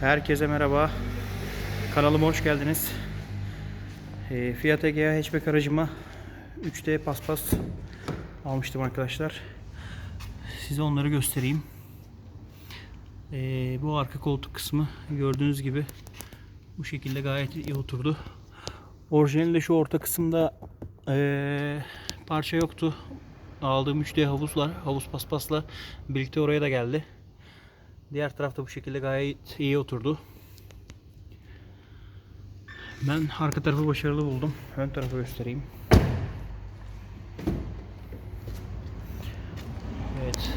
Herkese merhaba. Kanalıma hoş geldiniz. Ee, Fiat Egea hatchback aracıma 3D paspas almıştım arkadaşlar. Size onları göstereyim. Ee, bu arka koltuk kısmı gördüğünüz gibi bu şekilde gayet iyi oturdu. Orijinalinde şu orta kısımda ee, parça yoktu. Aldığım 3D havuzlar, havuz paspasla birlikte oraya da geldi. Diğer tarafta bu şekilde gayet iyi oturdu. Ben arka tarafı başarılı buldum. Ön tarafı göstereyim. Evet.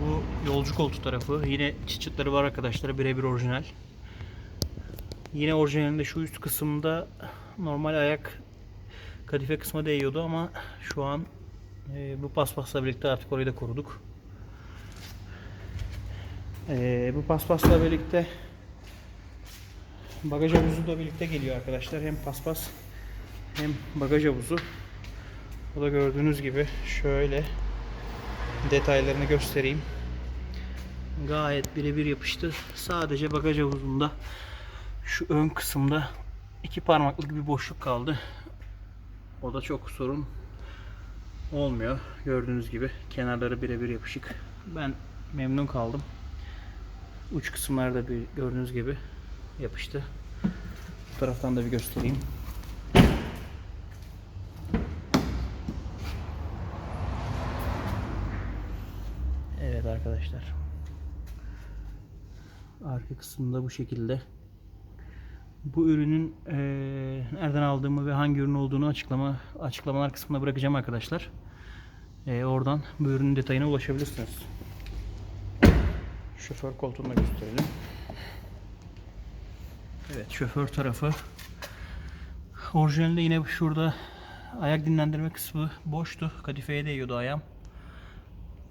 Bu yolcu koltuğu tarafı. Yine çıçıtları var arkadaşlar. Birebir orijinal. Yine orijinalinde şu üst kısımda normal ayak kadife kısmı değiyordu ama şu an e, bu paspasla birlikte artık orayı da koruduk. Ee, bu paspasla birlikte bagaj havuzu da birlikte geliyor arkadaşlar. Hem paspas hem bagaj havuzu. Bu da gördüğünüz gibi şöyle detaylarını göstereyim. Gayet birebir yapıştı. Sadece bagaj havuzunda şu ön kısımda iki parmaklık bir boşluk kaldı. O da çok sorun olmuyor. Gördüğünüz gibi kenarları birebir yapışık. Ben memnun kaldım. Uç kısımlarda bir gördüğünüz gibi yapıştı. Bu taraftan da bir göstereyim. Evet arkadaşlar. Arka kısımda bu şekilde. Bu ürünün eee, nereden aldığımı ve hangi ürün olduğunu açıklama açıklamalar kısmına bırakacağım arkadaşlar. Eee, oradan bu ürünün detayına ulaşabilirsiniz. Şoför koltuğunu gösterelim. Evet şoför tarafı. Orijinalinde yine şurada ayak dinlendirme kısmı boştu. Kadifeye değiyordu ayağım.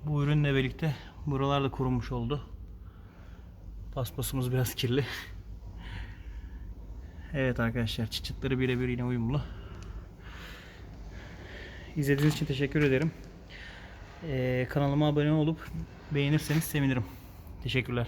Bu ürünle birlikte buralar da kurumuş oldu. Paspasımız biraz kirli. Evet arkadaşlar çıçıtları birebir yine uyumlu. İzlediğiniz için teşekkür ederim. Ee, kanalıma abone olup beğenirseniz sevinirim. Teşekkürler.